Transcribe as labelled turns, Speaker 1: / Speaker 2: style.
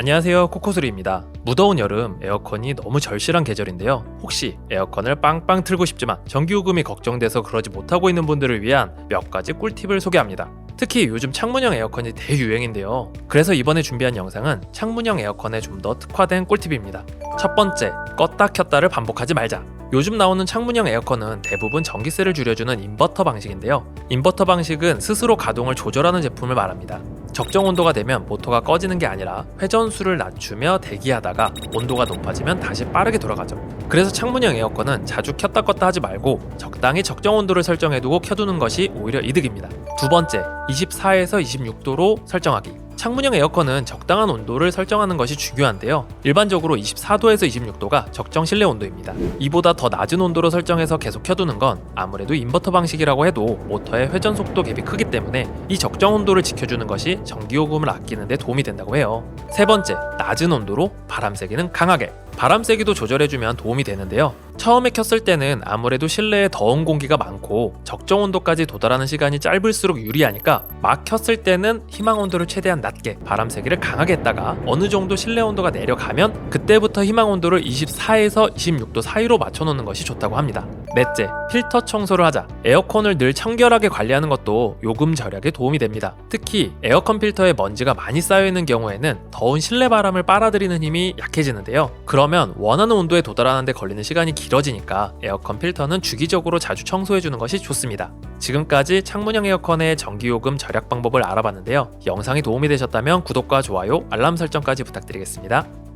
Speaker 1: 안녕하세요 코코스리입니다. 무더운 여름 에어컨이 너무 절실한 계절인데요. 혹시 에어컨을 빵빵 틀고 싶지만 전기요금이 걱정돼서 그러지 못하고 있는 분들을 위한 몇 가지 꿀팁을 소개합니다. 특히 요즘 창문형 에어컨이 대유행인데요. 그래서 이번에 준비한 영상은 창문형 에어컨에 좀 더 특화된 꿀팁입니다. 첫 번째 껐다 켰다를 반복하지 말자 요즘 나오는 창문형 에어컨은 대부분 전기세를 줄여주는 인버터 방식인데요 인버터 방식은 스스로 가동을 조절하는 제품을 말합니다 적정 온도가 되면 모터가 꺼지는 게 아니라 회전수를 낮추며 대기하다가 온도가 높아지면 다시 빠르게 돌아가죠. 그래서 창문형 에어컨은 자주 켰다 껐다 하지 말고 적당히 적정 온도를 설정해두고 켜두는 것이 오히려 이득입니다. 두 번째, 24에서 26도로 설정하기. 창문형 에어컨은 적당한 온도를 설정하는 것이 중요한데요. 일반적으로 24도에서 26도가 적정 실내 온도입니다. 이보다 더 낮은 온도로 설정해서 계속 켜두는 건 아무래도 인버터 방식이라고 해도 모터의 회전 속도 갭이 크기 때문에 이 적정 온도를 지켜주는 것이 전기요금을 아끼는 데 도움이 된다고 해요. 세 번째, 낮은 온도로 바람 세기는 강하게. 바람 세기도 조절해주면 도움이 되는데요. 처음에 켰을 때는 아무래도 실내에 더운 공기가 많고 적정 온도까지 도달하는 시간이 짧을수록 유리하니까 막 켰을 때는 희망 온도를 최대한 낮게 바람 세기를 강하게 했다가 어느 정도 실내 온도가 내려가면 그때부터 희망 온도를 24에서 26도 사이로 맞춰 놓는 것이 좋다고 합니다. 넷째, 필터 청소를 하자. 에어컨을 늘 청결하게 관리하는 것도 요금 절약에 도움이 됩니다. 특히 에어컨 필터에 먼지가 많이 쌓여있는 경우에는 더운 실내 바람을 빨아들이는 힘이 약해지는데요. 그러면 원하는 온도에 도달하는데 걸리는 시간이 길어지니까 에어컨 필터는 주기적으로 자주 청소해주는 것이 좋습니다. 지금까지 창문형 에어컨의 전기요금 절약 방법을 알아봤는데요. 영상이 도움이 되셨다면 구독과 좋아요, 알람 설정까지 부탁드리겠습니다.